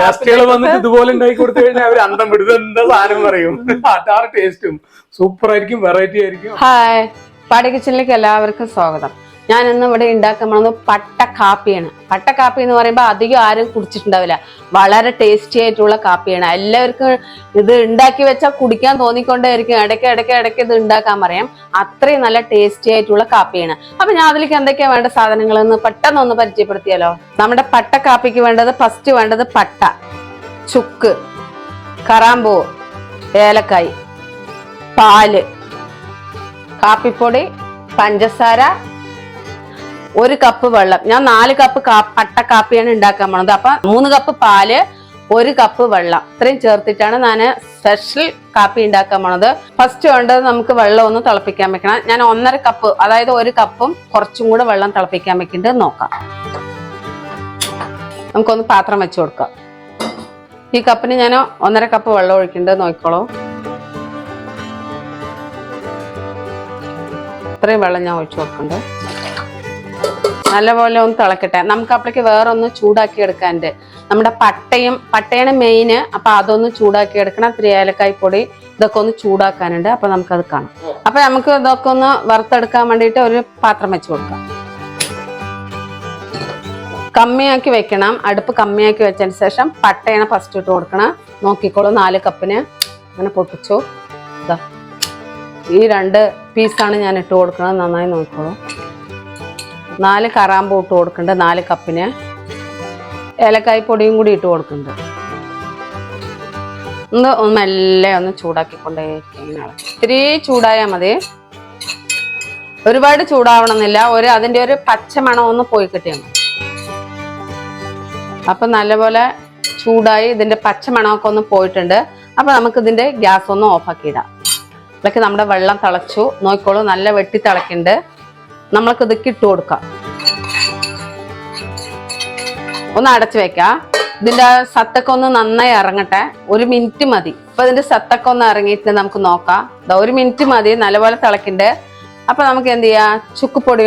ഗസ്റ്റുകൾ വന്നിട്ട് ഇതുപോലെ ഉണ്ടാക്കി കൊടുത്തു കഴിഞ്ഞാൽ അവർ അന്തം വിടുന്ന എന്താ സാധനം പറയും? അതാറ് ടേസ്റ്റും സൂപ്പർ ആയിരിക്കും വെറൈറ്റി ആയിരിക്കും. ഹായ് പാടി കിച്ചണിലേക്ക് എല്ലാവർക്കും സ്വാഗതം. ഞാൻ ഇന്ന് ഇവിടെ ഉണ്ടാക്കാൻ പോകുന്നത് പട്ട കാപ്പിയാണ്. പട്ട കാപ്പി എന്ന് പറയുമ്പോൾ അധികം ആരും കുടിച്ചിട്ടുണ്ടാവില്ല. വളരെ ടേസ്റ്റി ആയിട്ടുള്ള കാപ്പിയാണ്. എല്ലാവർക്കും ഇത് ഉണ്ടാക്കി വെച്ചാൽ കുടിക്കാൻ തോന്നിക്കൊണ്ടേയിരിക്കും. ഇടയ്ക്ക് ഇടയ്ക്ക് ഇടയ്ക്ക് ഇത് ഉണ്ടാക്കാൻ പറയാം. അത്രയും നല്ല ടേസ്റ്റി ആയിട്ടുള്ള കാപ്പിയാണ്. അപ്പൊ ഞാൻ അതിലേക്ക് എന്തൊക്കെയാ വേണ്ട സാധനങ്ങൾ എന്ന് പെട്ടെന്ന് ഒന്ന് പരിചയപ്പെടുത്തിയാലോ? നമ്മുടെ പട്ട കാപ്പിക്ക് വേണ്ടത് ഫസ്റ്റ് വേണ്ടത് പട്ട. ചുക്ക് കറാമ്പൂ ഏലക്കായ് പാൽ കാപ്പിപ്പൊടി പഞ്ചസാര ഒരു കപ്പ് വെള്ളം. ഞാൻ നാല് കപ്പ് പട്ട കാപ്പിയാണ് ഉണ്ടാക്കാൻ പോണത്. അപ്പൊ മൂന്ന് കപ്പ് പാൽ ഒരു കപ്പ് വെള്ളം. ഇത്രയും ചേർത്തിട്ടാണ് ഞാൻ സ്പെഷ്യൽ കാപ്പി ഉണ്ടാക്കാൻ പോണത്. ഫസ്റ്റ് വേണ്ടത് നമുക്ക് വെള്ളം ഒന്ന് തിളപ്പിക്കാൻ വെക്കണം. ഞാൻ ഒന്നര കപ്പ് അതായത് ഒരു കപ്പും കുറച്ചും കൂടെ വെള്ളം തിളപ്പിക്കാൻ വെക്കേണ്ടത് നോക്കാം. നമുക്കൊന്ന് പാത്രം വെച്ച് കൊടുക്കാം. ഈ കപ്പിന് ഞാൻ ഒന്നര കപ്പ് വെള്ളം ഒഴിക്കേണ്ടത് നോക്കിക്കോളൂ. ഇത്രയും വെള്ളം ഞാൻ ഒഴിച്ചു കൊടുക്കുന്നുണ്ട് നല്ലപോലെ ഒന്ന് തിളക്കട്ടെ. നമുക്ക് അപ്പോഴേക്ക് വേറെ ഒന്ന് ചൂടാക്കി എടുക്കാനുണ്ട് നമ്മുടെ പട്ടയും പട്ടയാണ് മെയിന് അപ്പൊ അതൊന്ന് ചൂടാക്കി എടുക്കണം ഇത്തിരി ഏലക്കായ് പൊടി ഇതൊക്കെ ഒന്ന് ചൂടാക്കാനുണ്ട്. അപ്പൊ നമുക്കത് കാണാം. അപ്പൊ നമുക്ക് ഇതൊക്കെ ഒന്ന് വറുത്തെടുക്കാൻ വേണ്ടിയിട്ട് ഒരു പാത്രം വെച്ച് കൊടുക്കാം. കമ്മിയാക്കി വെക്കണം. അടുപ്പ് കമ്മിയാക്കി വെച്ചതിന് ശേഷം പട്ടയാണ് ഫസ്റ്റ് ഇട്ട് കൊടുക്കണം. നോക്കിക്കോളൂ നാല് കപ്പിന് അങ്ങനെ പൊട്ടിച്ചു. ഈ രണ്ട് പീസാണ് ഞാൻ ഇട്ട് കൊടുക്കുന്നത് നന്നായി നോക്കിക്കോളൂ. നാല് കറാമ്പൂ ഇട്ട് കൊടുക്കുന്നുണ്ട് നാല് കപ്പിന്. ഏലക്കായ് പൊടിയും കൂടി ഇട്ട് കൊടുക്കുന്നുണ്ട് ഒന്ന് ഒന്ന് മെല്ലെ ഒന്ന് ചൂടാക്കിക്കൊണ്ടേ ഇങ്ങനെ ഇത്തിരി ചൂടായാൽ മതി. ഒരുപാട് ചൂടാവണമെന്നില്ല. ഒരു അതിന്റെ ഒരു പച്ച മണം ഒന്ന് പോയി കിട്ടിയാൽ മതി. അപ്പൊ നല്ലപോലെ ചൂടായി ഇതിന്റെ പച്ച മണമൊക്കെ ഒന്ന് പോയിട്ടുണ്ട്. അപ്പൊ നമുക്ക് ഇതിന്റെ ഗ്യാസ് ഒന്ന് ഓഫാക്കി ഇടാം ഇതൊക്കെ നമ്മുടെ വെള്ളം തിളച്ചു. നോക്കിക്കോളൂ നല്ല വെട്ടി തിളക്കുന്നുണ്ട് നമ്മൾക്ക് ഇതൊക്കെ ഇട്ട് കൊടുക്കാം ഒന്ന് അടച്ചു വെക്കാം. ഇതിന്റെ സത്തൊക്കെ ഒന്ന് നന്നായി ഇറങ്ങട്ടെ. ഒരു മിനിറ്റ് മതി. അപ്പൊ ഇതിന്റെ സത്തൊക്കെ ഒന്ന് ഇറങ്ങിയിട്ട് നമുക്ക് നോക്കാം. ദാ ഒരു മിനിറ്റ് മതി. നല്ലപോലെ തിളക്കിണ്ട്. അപ്പൊ നമുക്ക് എന്ത് ചെയ്യാം?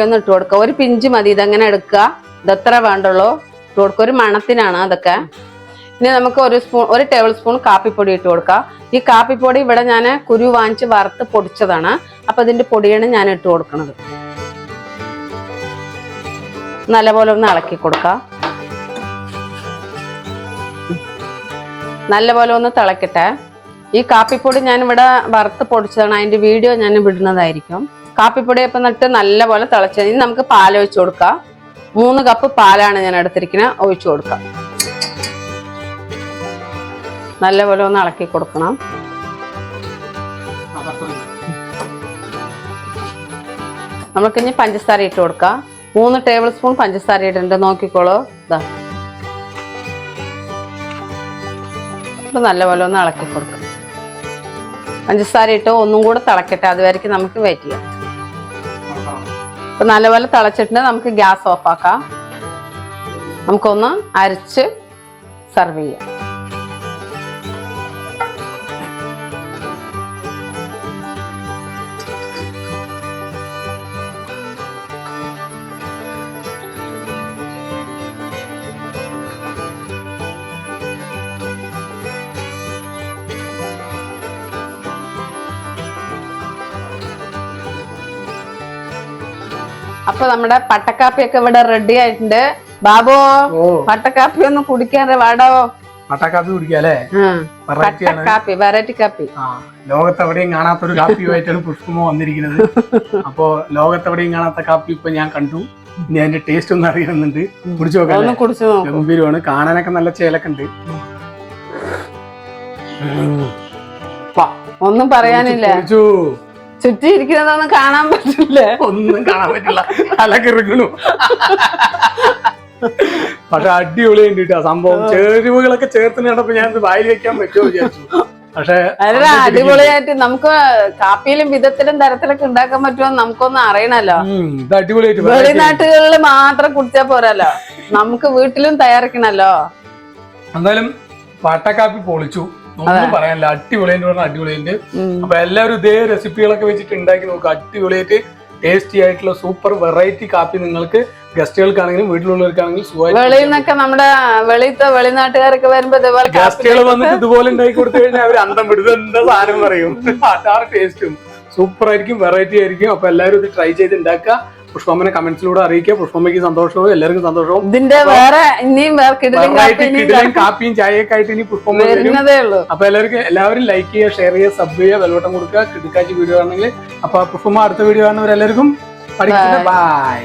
ഒന്ന് ഇട്ട് കൊടുക്കുക ഒരു പിഞ്ച് മതി. ഇതെങ്ങനെ എടുക്കുക? ഇതെത്ര വേണ്ടുള്ളൂ? ഇട്ട് കൊടുക്കുക. ഒരു മണത്തിനാണ് അതൊക്കെ. ഇനി നമുക്ക് ഒരു സ്പൂൺ ഒരു ടേബിൾ സ്പൂൺ കാപ്പിപ്പൊടി ഇട്ട് കൊടുക്കാം. ഈ കാപ്പിപ്പൊടി ഇവിടെ ഞാൻ കുരു വാങ്ങിച്ച് വറുത്ത് പൊടിച്ചതാണ്. അപ്പൊ ഇതിന്റെ പൊടിയാണ് ഞാൻ ഇട്ട് കൊടുക്കുന്നത് നല്ലപോലെ ഒന്ന് ഇളക്കി കൊടുക്കാം. നല്ലപോലെ ഒന്ന് തിളക്കട്ടെ. ഈ കാപ്പിപ്പൊടി ഞാൻ ഇവിടെ വറുത്ത് പൊടിച്ചതാണ്. അതിന്റെ വീഡിയോ ഞാൻ വിടുന്നതായിരിക്കും കാപ്പിപ്പൊടി ഇപ്പം നട്ട് നല്ലപോലെ തിളച്ചത് ഇനി നമുക്ക് പാൽ ഒഴിച്ചു കൊടുക്കാം. മൂന്ന് കപ്പ് പാലാണ് ഞാൻ എടുത്തിരിക്കുന്നത് ഒഴിച്ചു കൊടുക്കാം. നല്ലപോലെ ഒന്ന് ഇളക്കി കൊടുക്കണം. നമുക്കിനി പഞ്ചസാര ഇട്ട് കൊടുക്കാം. മൂന്ന് ടേബിൾ സ്പൂൺ പഞ്ചസാര ഇട്ടിട്ടുണ്ട് നോക്കിക്കോളൂ. ഇതാ അപ്പൊ നല്ലപോലെ ഒന്ന് ഇളക്കി കൊടുക്കും. പഞ്ചസാര ഇട്ട് ഒന്നും കൂടെ തിളക്കട്ടെ അതുവരേക്കും നമുക്ക് വെയിറ്റ് ചെയ്യാം അപ്പൊ നല്ലപോലെ തിളച്ചിട്ടുണ്ട് നമുക്ക് ഗ്യാസ് ഓഫ് ആക്കാം. നമുക്കൊന്ന് അരച്ച് സെർവ് ചെയ്യാം. അപ്പൊ നമ്മുടെ പട്ടക്കാപ്പി ഒക്കെ ഇവിടെ റെഡി ആയിട്ടുണ്ട് ബാബു പട്ടക്കാപ്പി ഒന്ന് കുടിക്കാൻ വാടോ പട്ടക്കാപ്പി കുടിക്കാല്ലേ പട്ടക്കാപ്പി വെറൈറ്റി കാപ്പി ലോകത്തെവിടെയും കാണാത്തൊരു കാപ്പിയുമായിട്ടാണ് പുഷ്പമോ വന്നിരിക്കുന്നത് അപ്പോ ലോകത്തെവിടെയും കാണാത്ത കാപ്പി ഇപ്പൊ ഞാൻ കണ്ടു ഇനി അതിന്റെ ടേസ്റ്റ് ഒന്നും അറിയണമെന്നുണ്ട് കുടിച്ചു നോക്കാം ഗംഭീരമാണ് കാണാനൊക്കെ നല്ല ചേലൊക്കെ ഉണ്ട് ഒന്നും പറയാനില്ല കുടിച്ചു ചുറ്റി ഇരിക്കുന്നതൊന്നും കാണാൻ പറ്റില്ല? ഒന്നും കാണാൻ പറ്റില്ല. അലക്കിറങ്ങണു പക്ഷെ അടിപൊളി കേട്ടോ സംഭവം. ചേരുവകളൊക്കെ ചേർത്ത് കണ്ടപ്പോ ഞാൻ ഇത് വായിൽ വെക്കാൻ പറ്റുമോ വിചാരിച്ചു. പക്ഷെ അടിപൊളിയായിട്ട് നമുക്ക് കാപ്പിയിലും വിധത്തിലും തരത്തിലൊക്കെ ഉണ്ടാക്കാൻ പറ്റുമോ നമുക്കൊന്നും അറിയണല്ലോ. ഉം, ഇത് അടിപൊളിയായിട്ട് വെളിനാട്ടുകളിൽ മാത്രം കുടിച്ചാ പോരല്ലോ. നമുക്ക് വീട്ടിലും തയ്യാറാക്കണല്ലോ. എന്തായാലും പട്ടക്കാപ്പി പൊളിച്ചു. ഒന്നും പറയാനില്ല. അടിപൊളിയായിട്ട് പറഞ്ഞാൽ അടിപൊളിയുണ്ട് അപ്പൊ എല്ലാവരും ഇതേ റെസിപ്പികളൊക്കെ വെച്ചിട്ട് ഉണ്ടാക്കി നോക്കുക അടിപൊളിയായിട്ട് ടേസ്റ്റി ആയിട്ടുള്ള സൂപ്പർ വെറൈറ്റി കാപ്പി നിങ്ങൾക്ക് ഗസ്റ്റുകൾക്കാണെങ്കിലും വീട്ടിലുള്ളവർക്കാണെങ്കിലും വെളിയിൽ നിന്നൊക്കെ നമ്മുടെ വെളിത്തെ വെളിനാട്ടുകാരൊക്കെ വരുമ്പോ ഇതേപോലെ ഗസ്റ്റുകൾ വന്നിട്ട് ഇതുപോലെ ഉണ്ടാക്കി കൊടുത്തു കഴിഞ്ഞാൽ അവർ അന്തം വിടുന്ന എന്താ സാധനം പറയും. അതാറ് ടേസ്റ്റും സൂപ്പർ ആയിരിക്കും വെറൈറ്റി ആയിരിക്കും. അപ്പൊ എല്ലാവരും ഇത് ട്രൈ ചെയ്ത് ഉണ്ടാക്കുക. പുഷ്പമ്മനെ കമന്റ്സിലൂടെ അറിയിക്കുക. പുഷ്പമ്മയ്ക്ക് സന്തോഷവും എല്ലാവർക്കും സന്തോഷവും. ഇതിന്റെ വേറെ ഇനിയും വേറെ കിടിലും കാപ്പിയും ചായയൊക്കെ ആയിട്ട് ഇനി പുഷ്പമ്മ വരുന്നതേ ഉള്ളൂ. അപ്പൊ എല്ലാവർക്കും എല്ലാവരും ലൈക്ക് ചെയ്യുക ഷെയർ ചെയ്യുക സബ് ചെയ്യുക വെൽവട്ടം കൊടുക്കുക. കിടക്കാച്ചി വീഡിയോ ആണെങ്കിൽ. അപ്പൊ പുഷ്പമ്മ അടുത്ത വീഡിയോ കാണുന്നവരെല്ലാവർക്കും പഠിക്കുന്നത് ബൈ